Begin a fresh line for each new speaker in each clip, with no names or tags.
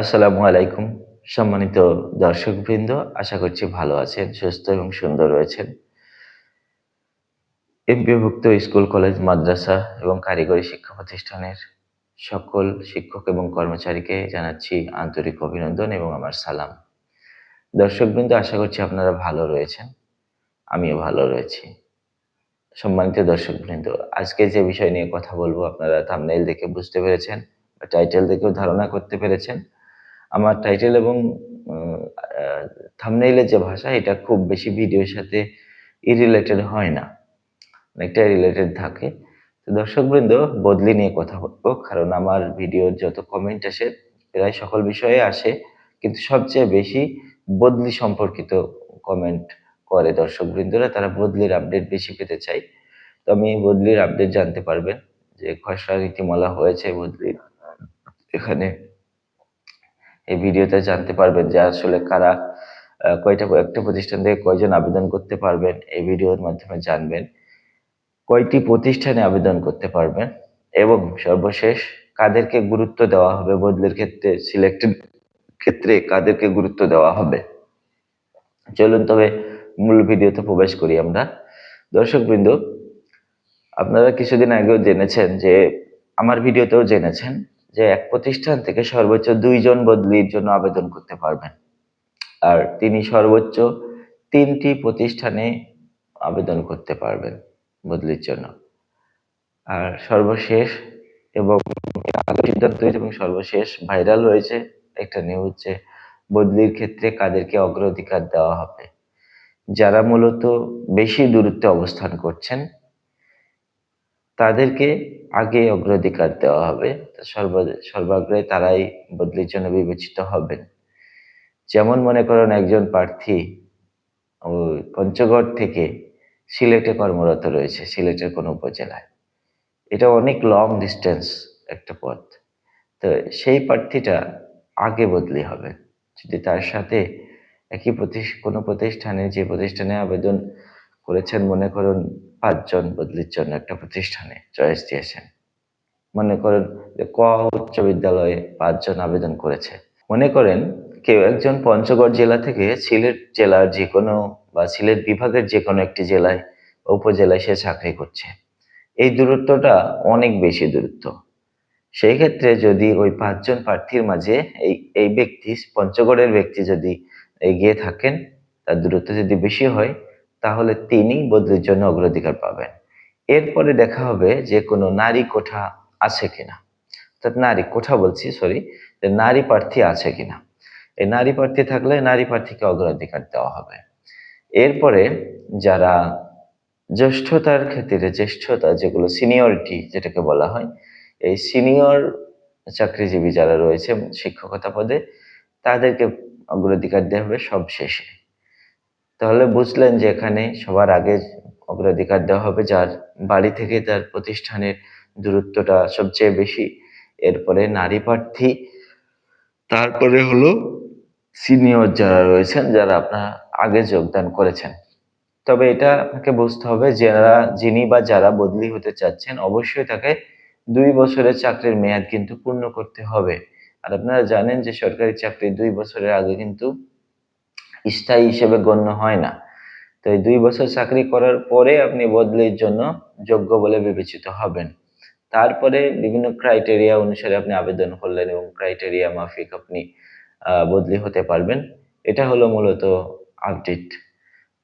আসসালামু আলাইকুম, সম্মানিত দর্শকবৃন্দ, আশা করছি ভালো আছেন, সুস্থ এবং সুন্দর রয়েছেন। এমপিভুক্ত স্কুল, কলেজ, মাদ্রাসা এবং কারিগরি শিক্ষা প্রতিষ্ঠানের সকল শিক্ষক এবং কর্মচারীকে জানাচ্ছি আন্তরিক অভিনন্দন এবং আমার সালাম। দর্শকবৃন্দ, আশা করছি আপনারা ভালো রয়েছেন, আমিও ভালো রয়েছি। সম্মানিত দর্শকবৃন্দ, আজকে যে বিষয় নিয়ে কথা বলব আপনারা থামনেইল দেখে বুঝতে পেরেছেন টাইটেল দেখেও ধারণা করতে পেরেছেন। আমার টাইটেল এবং থামনেইলের যে ভাষা, এটা খুব বেশি ভিডিওর সাথে ইরিলেটেড হয় না। অনেকটা রিলেটেড থাকে। তো দর্শকবৃন্দ, বদলি নিয়ে কথা বলব, কারণ আমার ভিডিওর যত কমেন্ট আসে, প্রায় সকল বিষয়ে আসে, কিন্তু সবচেয়ে বেশি বদলি সম্পর্কিত কমেন্ট করে দর্শকবৃন্দরা। তারা বদলির আপডেট বেশি পেতে চাই তো আমি বদলির আপডেট জানতে পারবেন যে খসড়া নীতিমালা হয়েছে বদলির। এখানে এই ভিডিওতে জানতে পারবেন যে আসলে কারা কয়টা একটা প্রতিষ্ঠান থেকে কয়জন আবেদন করতে পারবেন, এই ভিডিওর মাধ্যমে জানবেন কয়টি প্রতিষ্ঠানে আবেদন করতে পারবেন এবং সর্বশেষ কাদেরকে গুরুত্ব দেওয়া হবে, বদলের ক্ষেত্রে, সিলেক্টেড ক্ষেত্রে কাদেরকে গুরুত্ব দেওয়া হবে। চলুন তবে মূল ভিডিওতে প্রবেশ করি আমরা। দর্শকবৃন্দ, আপনারা কিছুদিন আগেও জেনেছেন যে, আমার ভিডিওতেও জেনেছেন যে এক প্রতিষ্ঠান থেকে সর্বোচ্চ দুইজন বদলির জন্য আবেদন করতে পারবেন। আর তিনি সর্বোচ্চ তিনটি প্রতিষ্ঠানে আবেদন করতে পারবেন বদলির জন্য। আর সর্বশেষ এবং সিদ্ধান্ত হয়েছে এবং সর্বশেষ ভাইরাল হয়েছে একটা নিউজ যে বদলির ক্ষেত্রে কাদেরকে অগ্রাধিকার দেওয়া হবে। যারা মূলত বেশি দূরত্বে অবস্থান করছেন তাদেরকে আগে অগ্রাধিকার দেওয়া হবে। সর্ব, সর্বাগ্রে তারাই বদলির জন্য বিবেচিত হবেন। যেমন মনে করেন একজন প্রার্থী পঞ্চগড় থেকে সিলেটে কর্মরত রয়েছে, সিলেটের কোনো উপজেলায়। এটা অনেক লং ডিস্টেন্স একটা পথ। তো সেই প্রার্থীটা আগে বদলি হবে। যদি তার সাথে একই কোনো প্রতিষ্ঠানে যে প্রতিষ্ঠানে আবেদন করেছেন, মনে করুন পাঁচজন বদলির জন্য একটা প্রতিষ্ঠানে চয়েস দিয়েছেন। মনে করেন যে ক উচ্চ বিদ্যালয়ে পাঁচজন আবেদন করেছে। মনে করেন কেউ একজন পঞ্চগড় জেলা থেকে সিলেট জেলার যে কোনো বা সিলেট বিভাগের যে কোনো একটি জেলায় উপজেলায় সে চাকরি করছে। এই দূরত্বটা অনেক বেশি দূরত্ব। সেই ক্ষেত্রে যদি ওই পাঁচজন প্রার্থীর মাঝে এই এই ব্যক্তি, পঞ্চগড়ের ব্যক্তি যদি এগিয়ে থাকেন, তার দূরত্ব যদি বেশি হয় তাহলে তিনি বদলির জন্য অগ্রাধিকার পাবেন। এরপরে দেখা হবে যে কোনো নারী কোঠা আছে কিনা। অর্থাৎ নারী কোঠা বলছি সরি যে নারী প্রার্থী আছে কিনা। এই নারী প্রার্থী থাকলে নারী প্রার্থীকে অগ্রাধিকার দেওয়া হবে। এরপরে যারা জ্যেষ্ঠতার ক্ষেত্রে, জ্যেষ্ঠতা যেগুলো সিনিয়রিটি যেটাকে বলা হয়, এই সিনিয়র চাকরিজীবী যারা রয়েছে, শিক্ষকতা পদে, তাদেরকে অগ্রাধিকার দেওয়া হবে সব শেষে তাহলে বুঝলেন যে এখানে সবার আগে অগ্রাধিকার দেওয়া হবে, যার বাড়ি থেকে তার প্রতিষ্ঠানের দূরত্বটা সবচেয়ে বেশি। এরপরে নারী প্রার্থী, তারপরে হলো সিনিয়র যারা রয়েছেন, যারা আপনার আগে যোগদান করেছেন। তবে এটা আপনাকে বুঝতে হবে যারা, যিনি বা যারা বদলি হতে চাচ্ছেন, অবশ্যই তাকে দুই বছরের চাকরির মেয়াদ কিন্তু পূর্ণ করতে হবে। আর আপনারা জানেন যে সরকারি চাকরি দুই বছরের আগে কিন্তু স্থায়ী হিসেবে গণ্য হয় না। তো এই দুই বছর চাকরি করার পরে আপনি বদলির জন্য যোগ্য বলে বিবেচিত হবেন। তারপরে বিভিন্ন ক্রাইটেরিয়া অনুসারে আপনি আবেদন করলেন এবং ক্রাইটেরিয়া মাফিক আপনি বদলি হতে পারবেন। এটা হলো মূলত আপডেট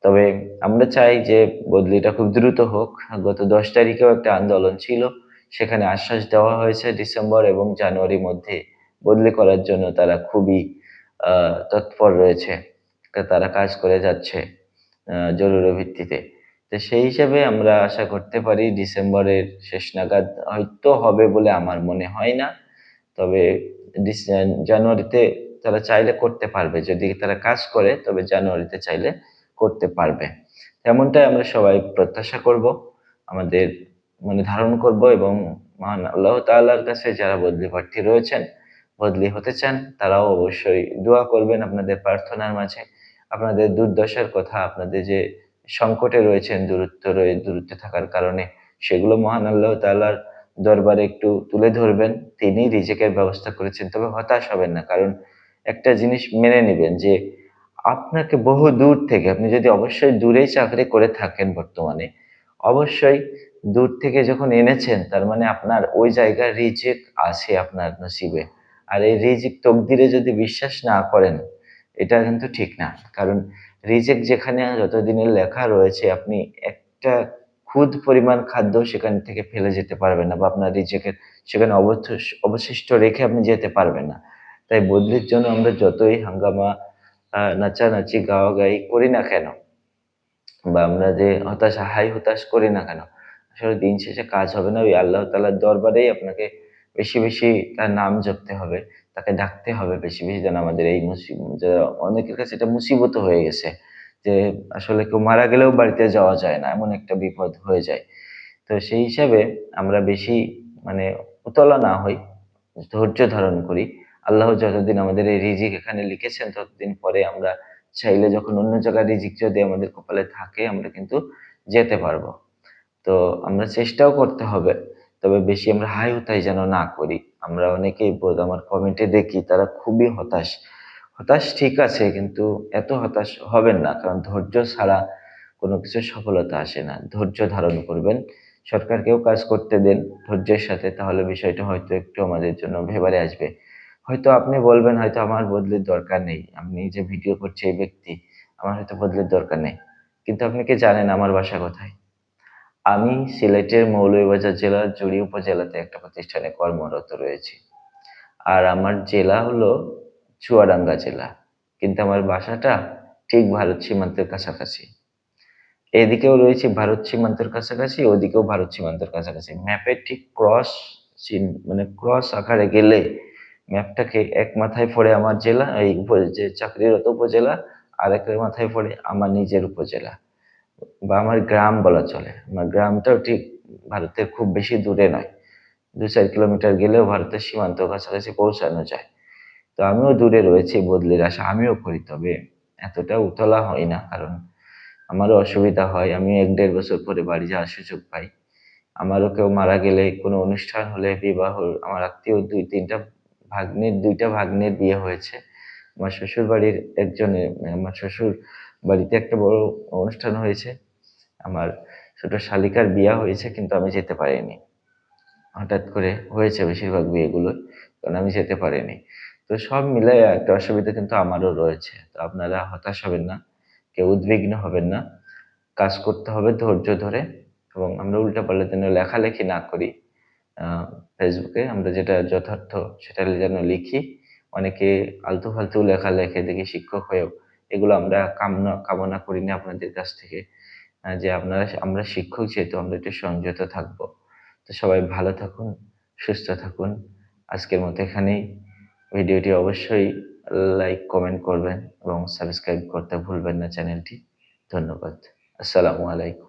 তবে আমরা চাই যে বদলিটা খুব দ্রুত হোক। গত দশ তারিখেও একটা আন্দোলন ছিল। সেখানে আশ্বাস দেওয়া হয়েছে ডিসেম্বর এবং জানুয়ারির মধ্যে বদলি করার জন্য তারা খুবই তৎপর রয়েছে। তারা কাজ করে যাচ্ছে জরুরি ভিত্তিতে। তো সেই হিসাবে আমরা আশা করতে পারি ডিসেম্বরের শেষ নাগাদ হয়তো হবে বলে আমার মনে হয় না। তবে জানুয়ারিতে তারা চাইলে করতে পারবে। যদি তারা কাজ করে, তবে জানুয়ারিতে চাইলে করতে পারবে। তেমনটাই আমরা সবাই প্রত্যাশা করব, আমাদের মানে ধারণ করব এবং মহান আল্লাহ তাল্লার কাছে যারা বদলি প্রার্থী রয়েছেন, বদলি হতে চান, তারাও অবশ্যই দোয়া করবেন আপনাদের প্রার্থনার মাঝে। আপনাদের দুর্দশার কথা, আপনাদের যে সংকটে রয়েছেন, দূরত্ব রয়ে, দূরত্বে থাকার কারণে, সেগুলো মহান আল্লাহ তাল্লার দরবারে একটু তুলে ধরবেন। তিনি রিজেকের ব্যবস্থা করেছেন, তবে হতাশ হবেন না, কারণ একটা জিনিস মেনে নেবেন যে, আপনাকে বহু দূর থেকে, আপনি যদি অবশ্যই দূরেই চাকরি করে থাকেন বর্তমানে, অবশ্যই দূর থেকে যখন এনেছেন, তার মানে আপনার ওই জায়গার রিজেক আছে আপনার নসিবে। আর এই রিজিক তকদিরে যদি বিশ্বাস না করেন এটা কিন্তু ঠিক না। কারণ রিজেক যেখানে যতদিনের লেখা রয়েছে, আপনি একটা খুদ পরিমাণ খাদ্য সেখান থেকে ফেলে যেতে পারবেন না বা আপনার রিজেকের সেখানে অবশিষ্ট রেখে আপনি যেতে পারবেন না। তাই বদলির জন্য আমরা যতই হাঙ্গামা নাচানাচি গাওয়া গাই করি না কেন, বা আমরা যে হতাশা, হাই হতাশ করি না কেন, আসলে দিন শেষে কাজ হবে না। ওই আল্লাহ তালার দরবারেই আপনাকে বেশি বেশি তার নাম জপতে হবে। তাকে ডাকতে হবে বেশি বেশি যেন আমাদের এই অনেকের কাছে এটা মুসিবত হয়ে গেছে যে আসলে কেউ মারা গেলেও বাড়িতে যাওয়া যায় না, এমন একটা বিপদ হয়ে যায়। তো সেই হিসাবে আমরা বেশি মানে উতলা না হই, ধৈর্য ধারণ করি। আল্লাহ যতদিন আমাদের এই রিজিক এখানে লিখেছেন, ততদিন পরে আমরা চাইলে যখন অন্য জায়গায় রিজিক যদি আমাদের কপালে থাকে, আমরা কিন্তু যেতে পারব। তো আমরা চেষ্টাও করতে হবে, তবে বেশি আমরা হাই হতাশ যেন না করি। আমরা অনেকেই আমার কমেন্টে দেখি, তারা খুবই হতাশ। হতাশ ঠিক আছে, কিন্তু এত হতাশ হবেন না, কারণ ধৈর্য ছাড়া কোনো কিছু সফলতা আসে না। ধৈর্য ধারণ করবেন, সরকারকেও কাজ করতে দেন ধৈর্যের সাথে, তাহলে বিষয়টা হয়তো একটু আমাদের জন্য ভেবারে আসবে। হয়তো আপনি বলবেন, হয়তো আমার বদলির দরকার নেই আপনি যে ভিডিও করছে এই ব্যক্তি, আমার হয়তো বদলির দরকার নেই। কিন্তু আপনি কি জানেন আমার বাসা কোথায়? আমি সিলেটের মৌলভীবাজার জেলার জুড়ি উপজেলাতে একটা প্রতিষ্ঠানে কর্মরত রয়েছি। আর আমার জেলা হলো চুয়াডাঙ্গা জেলা, কিন্তু আমার বাসাটা ঠিক ভারত সীমান্তের কাছাকাছি। এদিকেও রয়েছে ভারত সীমান্তের কাছাকাছি, ওদিকেও ভারত সীমান্তের কাছাকাছি। ম্যাপের ঠিক ক্রস মানে ক্রস আকারে গেলে ম্যাপটাকে এক মাথায় পড়ে আমার জেলা, এই যে চাকরিরত উপজেলা আর এক মাথায় পড়ে আমার নিজের উপজেলা। বা আমার গ্রাম বলা চলে। আমার গ্রামটাও ঠিক ভারতের খুব বেশি দূরে নয়। দু চার কিলোমিটার গেলেও ভারতের সীমান্ত কাছাকাছি পৌঁছানো যায়। তো আমিও দূরে রয়েছি বদলির আশা, আমিও করি, তবে এতটা উতলা হই না, কারণ আমারও অসুবিধা হয়। আমি এক দেড় বছর পরে বাড়ি যাওয়ার সুযোগ পাই। আমারও কেউ মারা গেলে কোনো অনুষ্ঠান হলে, বিবাহ, আমার আত্মীয় দুই তিনটা ভাগ্নের, দুইটা ভাগ্নের বিয়ে হয়েছে। আমার শ্বশুর বাড়ির একজনের, আমার শ্বশুর বাড়িতে একটা বড় অনুষ্ঠান হয়েছে। আমার ছোট শালিকার বিয়া হয়েছে, কিন্তু আমি যেতে পারিনি। হঠাৎ করে হয়েছে বেশিরভাগ বিয়েগুলো, কারণ আমি যেতে পারিনি। তো সব মিলে একটা অসুবিধা কিন্তু আমারও রয়েছে। তো আপনারা হতাশ হবেন না, কেউ উদ্বিগ্ন হবেন না। কাজ করতে হবে ধৈর্য ধরে এবং আমরা উল্টাপাল্টা যেন লেখালেখি না করি। ফেসবুকে আমরা যেটা যথার্থ সেটা যেন লিখি। অনেকে আলতু ফালতু লেখা লেখে দেখি, শিক্ষক হয়েও এগুলো আমরা কামনা কামনা করি না আপনাদের কাছ থেকে যে আপনারা, আমরা শিক্ষক যেহেতু আমরা একটু সংযত থাকব। তো সবাই ভালো থাকুন, সুস্থ থাকুন। আজকের মতো এখানেই। ভিডিওটি অবশ্যই লাইক কমেন্ট করবেন এবং সাবস্ক্রাইব করতে ভুলবেন না চ্যানেলটি। ধন্যবাদ। আসসালামু আলাইকুম।